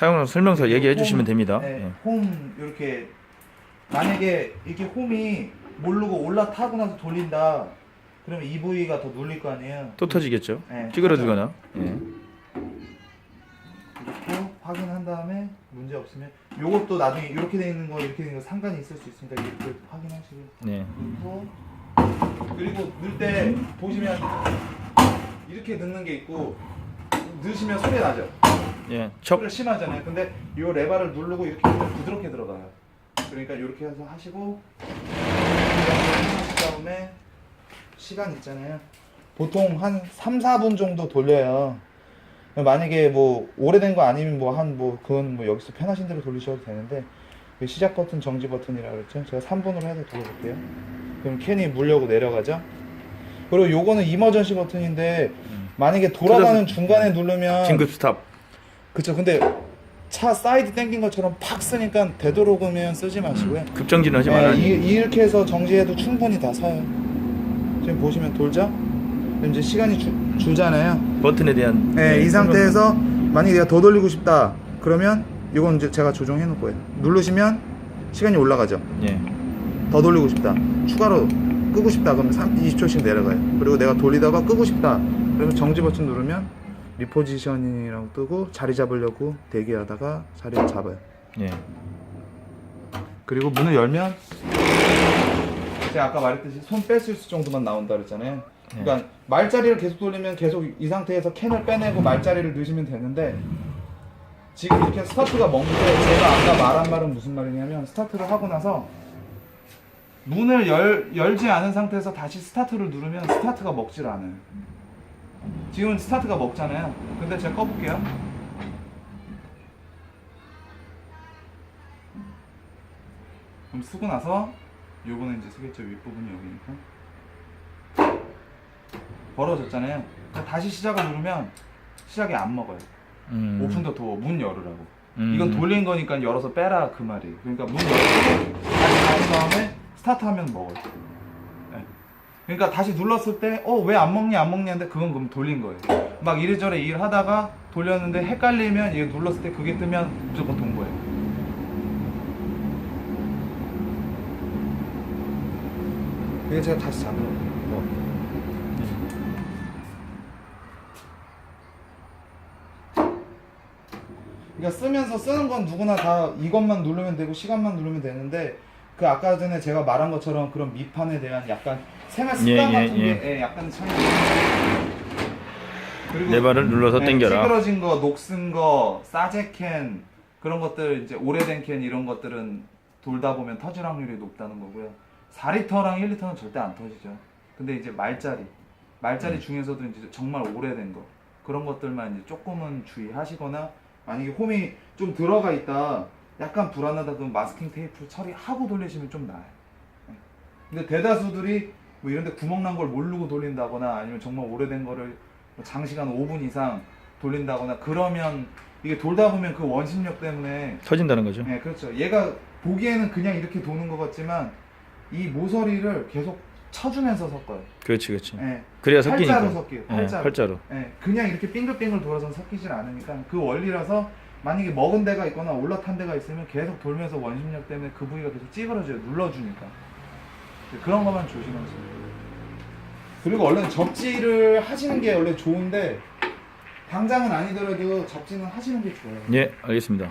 사용 설명서 얘기해 주시면 홈, 됩니다. 네, 예. 홈 이렇게 만약에 이렇게 홈이 모르고 올라타고 나서 돌린다. 그러면 이 부위가 더 눌릴 거 아니에요. 또 터지겠죠. 네, 찌그러지거나. 예. 이렇게 확인한 다음에 문제 없으면 요것도 나중에 이렇게 돼 있는 거 이렇게 돼 있는 거 상관이 있을 수 있으니까 이렇게 확인하시고 네. 그리고 그리고 넣을 때 보시면 이렇게 넣는 게 있고 넣으시면 소리 나죠. 예. 척. 소리가 심하잖아요. 근데 이 레바를 누르고 이렇게 하면 부드럽게 들어가요. 그러니까 이렇게 해서 하시고 하신 다음에 시간 있잖아요. 보통 한 3, 4분 정도 돌려요. 만약에 뭐 오래된 거 아니면 뭐 한 뭐 그건 뭐 여기서 편하신 대로 돌리셔도 되는데 이 시작 버튼 정지 버튼이라고 그랬죠. 제가 3분으로 해서 돌려볼게요. 그럼 캔이 물려고 내려가죠. 그리고 요거는 이머전시 버튼인데 만약에 돌아가는 중간에 누르면 긴급 스탑. 그쵸. 근데 차 사이드 당긴 것처럼 팍 쓰니까 되도록이면 쓰지 마시고요. 급정지는 하지 네, 말아야 이, 돼. 이렇게 해서 정지해도 충분히 다 서요. 지금 보시면 돌죠? 그럼 이제 시간이 주, 주잖아요. 버튼에 대한 네, 예, 이 상태에서 만약에 내가 더 돌리고 싶다. 그러면 이건 이제 제가 조정해 놓을 거예요. 누르시면 시간이 올라가죠? 예. 더 돌리고 싶다. 추가로 끄고 싶다. 그러면 3, 20초씩 내려가요. 그리고 내가 돌리다가 끄고 싶다. 그러면 정지 버튼 누르면 리포지션이라고 뜨고 자리 잡으려고 대기하다가 자리를 잡아요. 예. 그리고 문을 열면 제가 아까 말했듯이 손 뺐을 수 정도만 나온다 그랬잖아요. 그러니까 말자리를 계속 돌리면 계속 이 상태에서 캔을 빼내고 말자리를 넣으시면 되는데 지금 이렇게 스타트가 먹는데 제가 아까 말한 말은 무슨 말이냐면 스타트를 하고 나서 문을 열, 열지 않은 상태에서 다시 스타트를 누르면 스타트가 먹질 않아요 지금은 스타트가 먹잖아요. 근데 제가 꺼볼게요. 그럼 쓰고 나서 요거는 이제 쓰겠죠 윗부분이 여기니까. 벌어졌잖아요. 그러니까 다시 시작을 누르면 시작이 안 먹어요. 음. 오픈 더 도어 문 열으라고. 음. 이건 돌린 거니까 열어서 빼라 그 말이에요. 그러니까 문 열고 다시 닫은 다음에 스타트하면 먹어요. 네. 그러니까 다시 눌렀을 때 어 왜 안 먹니 안 먹니 하는데 그건 그럼 돌린 거예요. 막 이래저래 일 하다가 돌렸는데 헷갈리면 이거 눌렀을 때 그게 뜨면 무조건 돈 거예요. 이게 제가 다시 잡는 거 그러니까 쓰면서 쓰는 건 누구나 다 이것만 누르면 되고 시간만 누르면 되는데 그 아까 전에 제가 말한 것처럼 그런 미판에 대한 약간 생활 습관 예, 예, 같은 게 예. 예, 약간 차이 그리고 레버를 눌러서 네, 당겨라. 찌그러진 거, 녹슨 거, 싸제 캔 그런 것들 이제 오래된 캔 이런 것들은 돌다 보면 터질 확률이 높다는 거고요. 4리터랑 1리터는 절대 안 터지죠. 근데 이제 말짜리, 말짜리 음. 중에서도 이제 정말 오래된 거 그런 것들만 이제 조금은 주의하시거나 만약에 홈이 좀 들어가 있다, 약간 불안하다 그러면 마스킹 테이프 처리하고 돌리시면 좀 나아요. 네. 근데 대다수들이 뭐 이런데 구멍 난 걸 모르고 돌린다거나 아니면 정말 오래된 거를 뭐 장시간 5분 이상 돌린다거나 그러면 이게 돌다 보면 그 원심력 때문에 터진다는 거죠. 네 그렇죠 얘가 보기에는 그냥 이렇게 도는 것 같지만 이 모서리를 계속 쳐주면서 섞어요 그렇지, 그렇지. 네. 그래야 섞이니까. 팔자로 섞여요 예, 팔자로 팔자로. 네, 그냥 이렇게 빙글빙글 돌아서 섞이질 않으니까 그 원리라서 만약에 먹은 데가 있거나 올라탄 데가 있으면 계속 돌면서 원심력 때문에 그 부위가 계속 찌그러져요. 눌러주니까. 그런 것만 조심하세요. 그리고 얼른 접지를 하시는 게 원래 좋은데 당장은 아니더라도 접지는 하시는 게 좋아요. 예, 알겠습니다.